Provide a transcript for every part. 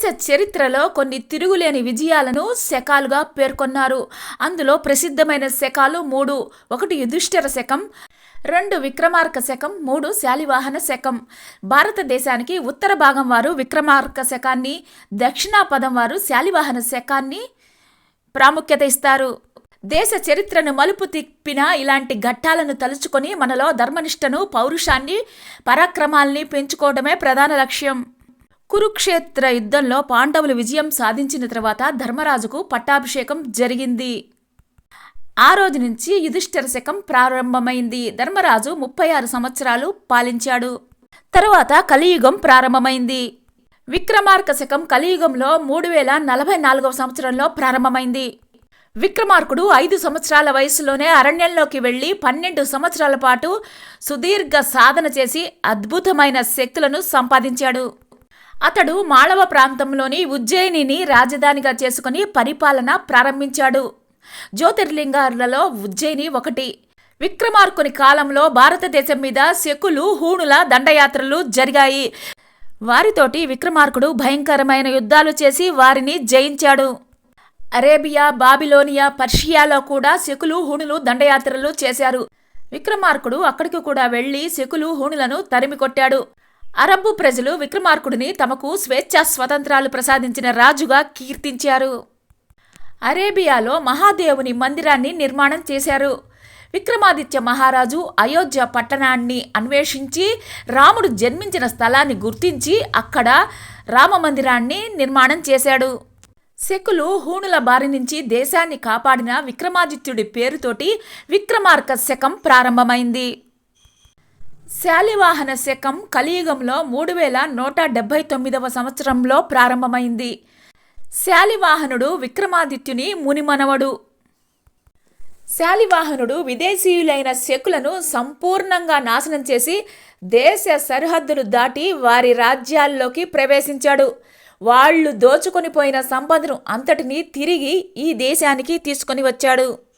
దేశ చరిత్రలో కొన్ని తిరుగులేని విజయాలను శకాలుగా పేర్కొన్నారు. అందులో ప్రసిద్ధమైన శకాలు మూడు. ఒకటి యుధిష్ఠిర శకం రెండు విక్రమార్క శకం మూడు శాలివాహన శకం. భారతదేశానికి ఉత్తర భాగం వారు విక్రమార్క శకాన్ని దక్షిణాపదం వారు శాలివాహన శకాన్ని ప్రాముఖ్యత ఇస్తారు. దేశ చరిత్రను మలుపు తిప్పిన ఇలాంటి ఘట్టాలను తలుచుకొని మనలో ధర్మనిష్టను పౌరుషాన్ని పరాక్రమాల్ని పెంచుకోవడమే ప్రధాన లక్ష్యం. కురుక్షేత్ర యుద్ధంలో పాండవులు విజయం సాధించిన తర్వాత ధర్మరాజుకు పట్టాభిషేకం జరిగింది. ఆ రోజు నుంచి యుధిష్ఠిర శకం ప్రారంభమైంది. ధర్మరాజు ముప్పై ఆరు సంవత్సరాలు పాలించాడు. తరువాత కలియుగం ప్రారంభమైంది. విక్రమార్క శకం కలియుగంలో మూడు వేల నలభై నాలుగవ సంవత్సరంలో ప్రారంభమైంది. విక్రమార్కుడు ఐదు సంవత్సరాల వయసులోనే అరణ్యంలోకి వెళ్ళి పన్నెండు సంవత్సరాల పాటు సుదీర్ఘ సాధన చేసి అద్భుతమైన శక్తులను సంపాదించాడు. అతడు మాళవ ప్రాంతంలోని ఉజ్జయినిని రాజధానిగా చేసుకుని పరిపాలన ప్రారంభించాడు. జ్యోతిర్లింగాలలో ఉజ్జయిని ఒకటి. విక్రమార్కుని కాలంలో భారతదేశం మీద శకులు హూణుల దండయాత్రలు జరిగాయి. వారితోటి విక్రమార్కుడు భయంకరమైన యుద్ధాలు చేసి వారిని జయించాడు. అరేబియా బాబిలోనియా పర్షియాలో కూడా శకులు హూణులు దండయాత్రలు చేశారు. విక్రమార్కుడు అక్కడికి కూడా వెళ్ళి శకులు హూణులను తరిమి కొట్టాడు అరబ్బు ప్రజలు విక్రమార్కుడిని తమకు స్వేచ్ఛా స్వతంత్రాలు ప్రసాదించిన రాజుగా కీర్తించారు. అరేబియాలో మహాదేవుని మందిరాన్ని నిర్మాణం చేశారు. విక్రమాదిత్య మహారాజు అయోధ్య పట్టణాన్ని అన్వేషించి రాముడు జన్మించిన స్థలాన్ని గుర్తించి అక్కడ రామ మందిరాన్ని నిర్మాణం చేశాడు. శకులు హూణుల బారి నుంచి దేశాన్ని కాపాడిన విక్రమాదిత్యుడి పేరుతోటి విక్రమార్క శకం ప్రారంభమైంది. శాలివాహన శకం కలియుగంలో మూడు వేల నూట డెబ్బై తొమ్మిదవ సంవత్సరంలో ప్రారంభమైంది. శాలివాహనుడు విక్రమాదిత్యుని మునిమనవడు. శాలివాహనుడు విదేశీయులైన శకులను సంపూర్ణంగా నాశనం చేసి దేశ సరిహద్దులు దాటి వారి రాజ్యాల్లోకి ప్రవేశించాడు. వాళ్ళు దోచుకొని పోయిన సంపదను అంతటినీ తిరిగి ఈ దేశానికి తీసుకొని వచ్చాడు.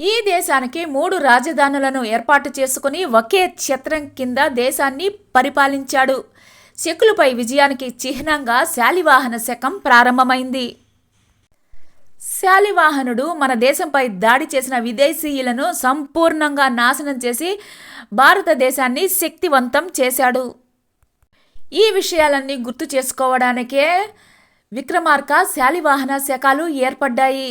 ఈ దేశానికి మూడు రాజధానులను ఏర్పాటు చేసుకుని ఒకే ఛత్రం కింద దేశాన్ని పరిపాలించాడు. శకులపై విజయానికి చిహ్నంగా శాలివాహన శకం ప్రారంభమైంది. శాలివాహనుడు మన దేశంపై దాడి చేసిన విదేశీయులను సంపూర్ణంగా నాశనం చేసి భారతదేశాన్ని శక్తివంతం చేశాడు. ఈ విషయాలన్నీ గుర్తు చేసుకోవడానికే విక్రమార్క శాలివాహన శకాలు ఏర్పడ్డాయి.